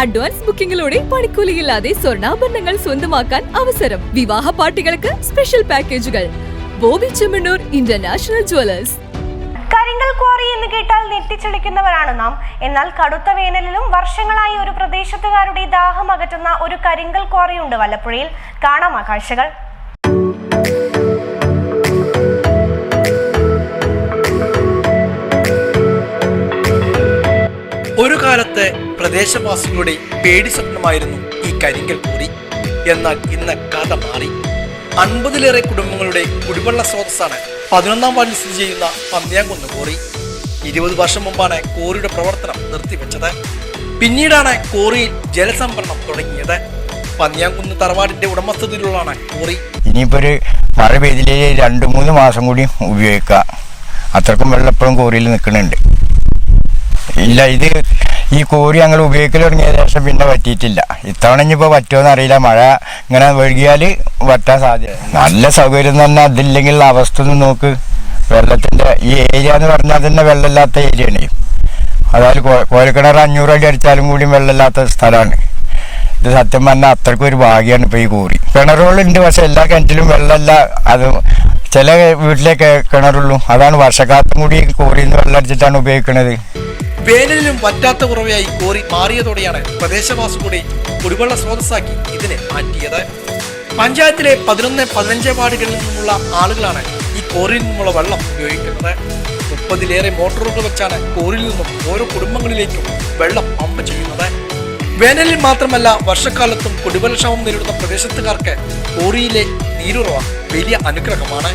Advance ബുക്കിംഗിലൂടെ പണിക്കൂലിയില്ലാതെ സ്വർണാഭരണങ്ങൾ സ്വന്തമാക്കാൻ അവസരം. വിവാഹ പാർട്ടികൾക്ക് സ്പെഷ്യൽ പാക്കേജുകൾ. Boby Chemmanur international jewellers. കരിങ്കൽ ക്വാറി എന്ന് കേട്ടാൽ നെറ്റിച്ചളിക്കുന്നവരാണ് നാം. എന്നാൽ കടുത്ത വേനലിലും വർഷങ്ങളായി ഒരു പ്രദേശത്തുകാരുടെ ദാഹം അകറ്റുന്ന ഒരു കരിങ്കൽ ക്വാറിയുണ്ട് വല്ലപ്പുഴയിൽ. കാണാം ആ ഒരു കാലത്തെ പ്രദേശവാസികളുടെ പേടി സ്വപ്നമായിരുന്നു ഈ കരിങ്കൽ കൂടി എന്നാൽ ഇന്ന് കഥ മാറി. അൻപതിലേറെ കുടുംബങ്ങളുടെ കുടിവെള്ള സ്രോതസ്സാണ് പതിനൊന്നാം വാർഡിൽ സ്ഥിതി ചെയ്യുന്ന പന്നിയാങ്കുന്ന് കോറി ഇരുപത് വർഷം മുമ്പാണ് കോറിയുടെ പ്രവർത്തനം നിർത്തിവെച്ചത്. പിന്നീടാണ് കോറിയിൽ ജലസംഭരണം തുടങ്ങിയത്. പന്നിയാങ്കുന്ന് തറവാടിന്റെ ഉടമസ്ഥതയിലുള്ളതാണ് കോറി. ഇനിയിപ്പോൾ ഒരു മഴ പെയ്തില്ലേ രണ്ട് മൂന്ന് മാസം കൂടി ഉപയോഗിക്കുക അത്രക്കും വെള്ളം എപ്പോഴും കോറിയിൽ നിൽക്കുന്നുണ്ട്. ഇല്ല ഇത് ഈ കോരി ഞങ്ങൾ ഉപയോഗിക്കൽ തുടങ്ങിയ ശേഷം പിന്നെ പറ്റിയിട്ടില്ല. ഇത്തവണ ഇനിയിപ്പോൾ പറ്റുമോ അറിയില്ല. മഴ ഇങ്ങനെ വഴുകിയാൽ വറ്റാൻ സാധ്യത. നല്ല സൗകര്യം തന്നെ അതില്ലെങ്കിൽ അവസ്ഥ ഒന്ന് നോക്ക്. വെള്ളത്തിന്റെ ഈ ഏരിയ എന്ന് പറഞ്ഞാൽ തന്നെ വെള്ളമില്ലാത്ത ഏരിയയാണ് അതായത് കോരക്കിണർ അഞ്ഞൂറ് അടി അടിച്ചാലും കൂടി വെള്ളമില്ലാത്ത സ്ഥലമാണ്. ഇത് സത്യം പറഞ്ഞാൽ അത്രയ്ക്കും ഒരു ഭാഗ്യമാണ് ഇപ്പോൾ ഈ കൂറി കിണറുകളുണ്ട് പക്ഷെ എല്ലാ കിണറ്റിലും വെള്ളമല്ല. അത് ചില വീട്ടിലേക്ക് കിണറുള്ളൂ. അതാണ് വർഷക്കാലത്തും കൂടി കോറിയിൽ നിന്ന് വെള്ളം അടിച്ചിട്ടാണ് ഉപയോഗിക്കുന്നത് വേനലിലും വറ്റാത്ത കുറവയായി കോറി മാറിയതോടെയാണ് പ്രദേശവാസികളുടെ കുടിവെള്ള സ്രോതസ്സാക്കി ഇതിനെ മാറ്റിയത്. പഞ്ചായത്തിലെ പതിനൊന്ന് പതിനഞ്ച് വാർഡുകളിൽ നിന്നുള്ള ആളുകളാണ് ഈ കോറിയിൽ നിന്നുള്ള വെള്ളം ഉപയോഗിക്കുന്നത്. മുപ്പതിലേറെ മോട്ടോറുകൾ വെച്ചാണ് കോറിയിൽ നിന്നും ഓരോ കുടുംബങ്ങളിലേക്കും വെള്ളം പമ്പ് ചെയ്യുന്നത്. വേനലിൽ മാത്രമല്ല വർഷക്കാലത്തും കുടിവെള്ളക്ഷാമം നേരിടുന്ന പ്രദേശത്തുകാർക്ക് കോറിയിലെ നീരുറവ വലിയ അനുഗ്രഹമാണ്.